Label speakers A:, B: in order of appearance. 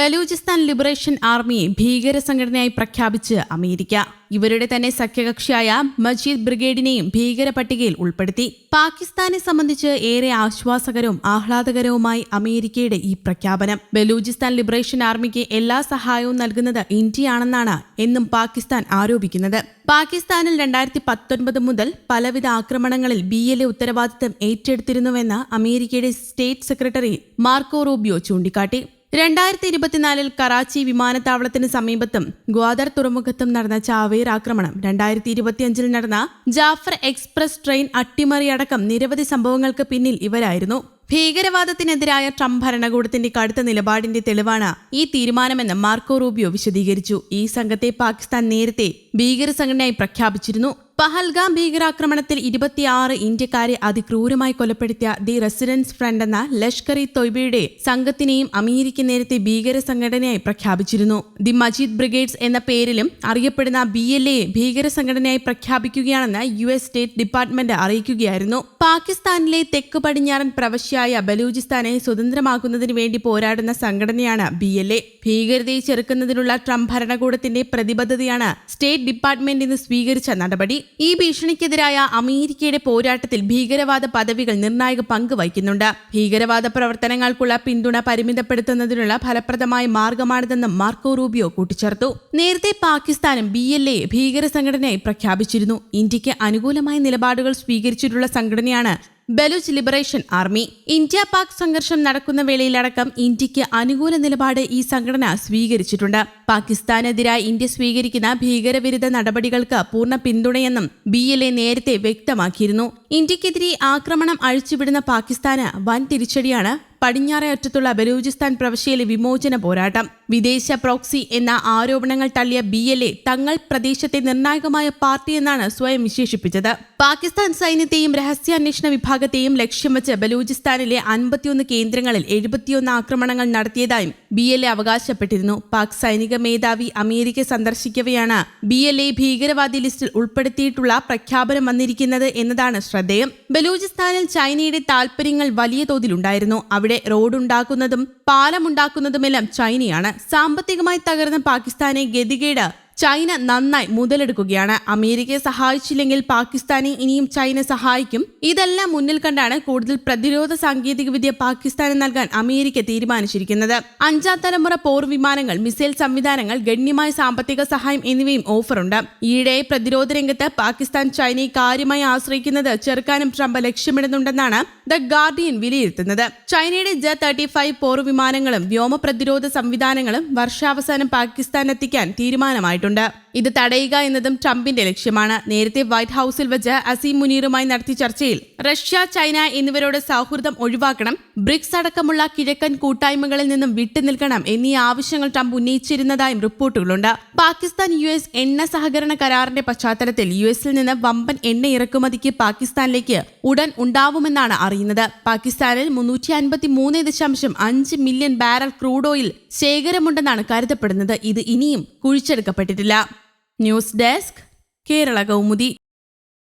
A: Balochistan liberation ആർമിയെ ഭീകര സംഘടനയായി പ്രഖ്യാപിച്ച് America. ഇവരുടെ തന്നെ സഖ്യകക്ഷിയായ മജീദ് ബ്രിഗേഡിനെയും ഭീകര പട്ടികയിൽ ഉൾപ്പെടുത്തി. പാകിസ്ഥാനെ സംബന്ധിച്ച് ഏറെ ആശ്വാസകരവും ആഹ്ലാദകരവുമായി അമേരിക്കയുടെ ഈ പ്രഖ്യാപനം. ബലൂചിസ്ഥാൻ ലിബറേഷൻ ആർമിക്ക് എല്ലാ സഹായവും നൽകുന്നത് ഇന്ത്യയാണെന്നാണ് എന്നും പാകിസ്ഥാൻ ആരോപിക്കുന്നത്. പാകിസ്ഥാനിൽ രണ്ടായിരത്തി പത്തൊൻപത് മുതൽ പലവിധ ആക്രമണങ്ങളിൽ ബി എൽ എ ഉത്തരവാദിത്തം ഏറ്റെടുത്തിരുന്നുവെന്ന് അമേരിക്കയുടെ സ്റ്റേറ്റ് സെക്രട്ടറി മാർക്കോ റൂബിയോ ചൂണ്ടിക്കാട്ടി. രണ്ടായിരത്തി ഇരുപത്തിനാലിൽ കറാച്ചി വിമാനത്താവളത്തിന് സമീപത്തും ഗ്വാദർ തുറമുഖത്തും നടന്ന ചാവേർ ആക്രമണം. രണ്ടായിരത്തി ഇരുപത്തിയഞ്ചിൽ നടന്ന ജാഫർ എക്സ്പ്രസ് ട്രെയിൻ അട്ടിമറിയടക്കം നിരവധി സംഭവങ്ങൾക്ക് പിന്നിൽ ഇവരായിരുന്നു. ഭീകരവാദത്തിനെതിരായ ട്രംപ് ഭരണകൂടത്തിന്റെ കടുത്ത നിലപാടിന്റെ തെളിവാണ് ഈ തീരുമാനമെന്ന് മാർക്കോ റൂബിയോ വിശദീകരിച്ചു. ഈ സംഘത്തെ പാകിസ്ഥാൻ നേരത്തെ ഭീകര സംഘടനയായി പ്രഖ്യാപിച്ചിരുന്നു. പഹൽഗാം ഭീകരാക്രമണത്തിൽ ഇരുപത്തിയാറ് ഇന്ത്യക്കാരെ അതിക്രൂരമായി കൊലപ്പെടുത്തിയ ദി റെസിഡൻസ് ഫ്രണ്ട് എന്ന ലഷ്കർ ഇ തൊയ്ബയുടെ സംഘത്തിനെയും അമേരിക്ക നേരത്തെ ഭീകര സംഘടനയായി പ്രഖ്യാപിച്ചിരുന്നു. ദി മജീദ് ബ്രിഗേഡ്സ് എന്ന പേരിലും അറിയപ്പെടുന്ന ബി എൽ എ ഭീകര സംഘടനയായി പ്രഖ്യാപിക്കുകയാണെന്ന് യു എസ് സ്റ്റേറ്റ് ഡിപ്പാർട്ട്മെന്റ് അറിയിക്കുകയായിരുന്നു. പാകിസ്ഥാനിലെ തെക്ക് പടിഞ്ഞാറൻ പ്രവശ്യായ ബലൂചിസ്ഥാനെ സ്വതന്ത്രമാക്കുന്നതിന് വേണ്ടി പോരാടുന്ന സംഘടനയാണ് ബി എൽ എ. ഭീകരതയെ ചെറുക്കുന്നതിനുള്ള ട്രംപ് ഭരണകൂടത്തിന്റെ പ്രതിബദ്ധതയാണ് സ്റ്റേറ്റ് ഡിപ്പാർട്ട്മെന്റ് ഇന്ന് സ്വീകരിച്ച നടപടി. ഈ ഭീഷണിക്കെതിരായ അമേരിക്കയുടെ പോരാട്ടത്തിൽ ഭീകരവാദ പദവികൾ നിർണായക പങ്ക് വഹിക്കുന്നുണ്ട്. ഭീകരവാദ പ്രവർത്തനങ്ങൾക്കുള്ള പിന്തുണ പരിമിതപ്പെടുത്തുന്നതിനുള്ള ഫലപ്രദമായ മാർഗമാണിതെന്നും മാർക്കോ റൂബിയോ കൂട്ടിച്ചേർത്തു. നേരത്തെ പാകിസ്ഥാനും ബി എൽ എ ഭീകര സംഘടനയായി പ്രഖ്യാപിച്ചിരുന്നു. ഇന്ത്യയ്ക്ക് അനുകൂലമായ നിലപാടുകൾ സ്വീകരിച്ചിട്ടുള്ള സംഘടനയാണ് Baloch liberation army. India Pak സംഘർഷം നടക്കുന്ന വേളയിലടക്കം ഇന്ത്യയ്ക്ക് അനുകൂല നിലപാട് ഈ സംഘടന സ്വീകരിച്ചിട്ടുണ്ട്. പാകിസ്ഥാനെതിരായി ഇന്ത്യ സ്വീകരിക്കുന്ന ഭീകരവിരുദ്ധ നടപടികൾക്ക് പൂർണ പിന്തുണയെന്നും ബി എൽ എ നേരത്തെ വ്യക്തമാക്കിയിരുന്നു. ഇന്ത്യക്കെതിരെ ആക്രമണം അഴിച്ചുവിടുന്ന പാകിസ്ഥാന് വൻ തിരിച്ചടിയാണ് പടിഞ്ഞാറേ അറ്റത്തുള്ള ബലൂചിസ്ഥാൻ പ്രവിശ്യയിലെ വിമോചന പോരാട്ടം. വിദേശ പ്രോക്സി എന്ന ആരോപണങ്ങൾ തള്ളിയ ബി എൽ എ തങ്ങൾ പ്രദേശത്തെ നിർണായകമായ പാർട്ടി എന്നാണ് സ്വയം വിശേഷിപ്പിച്ചത്. പാകിസ്ഥാൻ സൈന്യത്തെയും രഹസ്യാന്വേഷണ വിഭാഗത്തെയും ലക്ഷ്യം വെച്ച് ബലൂചിസ്ഥാനിലെ അൻപത്തിയൊന്ന് കേന്ദ്രങ്ങളിൽ എഴുപത്തിയൊന്ന് ആക്രമണങ്ങൾ നടത്തിയതായും ബി എൽ എ അവകാശപ്പെട്ടിരുന്നു. പാക് സൈനിക മേധാവി അമേരിക്ക സന്ദർശിക്കവെയാണ് ബി എൽ എ ഭീകരവാദി ലിസ്റ്റിൽ ഉൾപ്പെടുത്തിയിട്ടുള്ള പ്രഖ്യാപനം വന്നിരിക്കുന്നത് എന്നതാണ് ശ്രദ്ധേയം. ബലൂചിസ്ഥാനിൽ ചൈനയുടെ താൽപര്യങ്ങൾ വലിയ തോതിലുണ്ടായിരുന്നു. അവിടെ റോഡുണ്ടാക്കുന്നതും പാലമുണ്ടാക്കുന്നതുമെല്ലാം ചൈനയാണ്. സാമ്പത്തികമായി തകർന്ന പാകിസ്ഥാനെ ഗതികേട് ചൈന നന്നായി മുതലെടുക്കുകയാണ്. അമേരിക്കയെ സഹായിച്ചില്ലെങ്കിൽ പാകിസ്ഥാനെ ഇനിയും ചൈന സഹായിക്കും. ഇതെല്ലാം മുന്നിൽ കണ്ടാണ് കൂടുതൽ പ്രതിരോധ സാങ്കേതികവിദ്യ പാകിസ്ഥാന് നൽകാൻ അമേരിക്ക തീരുമാനിച്ചിരിക്കുന്നത്. അഞ്ചാം തലമുറ പോർ വിമാനങ്ങൾ മിസൈൽ സംവിധാനങ്ങൾ ഗണ്യമായ സാമ്പത്തിക സഹായം എന്നിവയും ഓഫറുണ്ട്. ഈയിടെ പ്രതിരോധ രംഗത്ത് പാകിസ്ഥാൻ ചൈനയെ കാര്യമായി ആശ്രയിക്കുന്നത് ചെറുക്കാനും ട്രംപ് ലക്ഷ്യമിടുന്നുണ്ടെന്നാണ് ദ ഗാർഡിയൻ വിലയിരുത്തുന്നത്. ചൈനയുടെ ജ തേർട്ടി ഫൈവ് പോർ വിമാനങ്ങളും വ്യോമ പ്രതിരോധ സംവിധാനങ്ങളും വർഷാവസാനം പാകിസ്ഥാനെത്തിക്കാൻ തീരുമാനമായിട്ടുണ്ട്. ഇത് തടയുക എന്നതും ട്രംപിന്റെ ലക്ഷ്യമാണ്. നേരത്തെ വൈറ്റ് ഹൌസിൽ വെച്ച് അസീം മുനീറുമായി നടത്തിയ ചർച്ചയിൽ റഷ്യ ചൈന എന്നിവരോട് സൗഹൃദം ഒഴിവാക്കണം ബ്രിക്സ് അടക്കമുള്ള കിഴക്കൻ കൂട്ടായ്മകളിൽ നിന്നും വിട്ടുനിൽക്കണം എന്നീ ആവശ്യങ്ങൾ ട്രംപ് ഉന്നയിച്ചിരുന്നതായും റിപ്പോർട്ടുകളുണ്ട്. പാകിസ്ഥാൻ യു എസ് എണ്ണ സഹകരണ കരാറിന്റെ പശ്ചാത്തലത്തിൽ യു എസിൽ നിന്ന് വമ്പൻ എണ്ണ ഇറക്കുമതിക്ക് പാകിസ്ഥാനിലേക്ക് ഉടൻ ഉണ്ടാവുമെന്നാണ് അറിയുന്നത്. പാകിസ്ഥാനിൽ മുന്നൂറ്റി അൻപത്തി മൂന്ന് ദശാംശം അഞ്ച് മില്യൺ ബാരൽ ക്രൂഡ് ഓയിൽ ശേഖരമുണ്ടെന്നാണ് കരുതപ്പെടുന്നത്. ഇത് ഇനിയും കുഴിച്ചെടുക്കപ്പെട്ടിട്ടില്ല ന്യൂസ് ഡെസ്ക് കേരള കൗമുദി.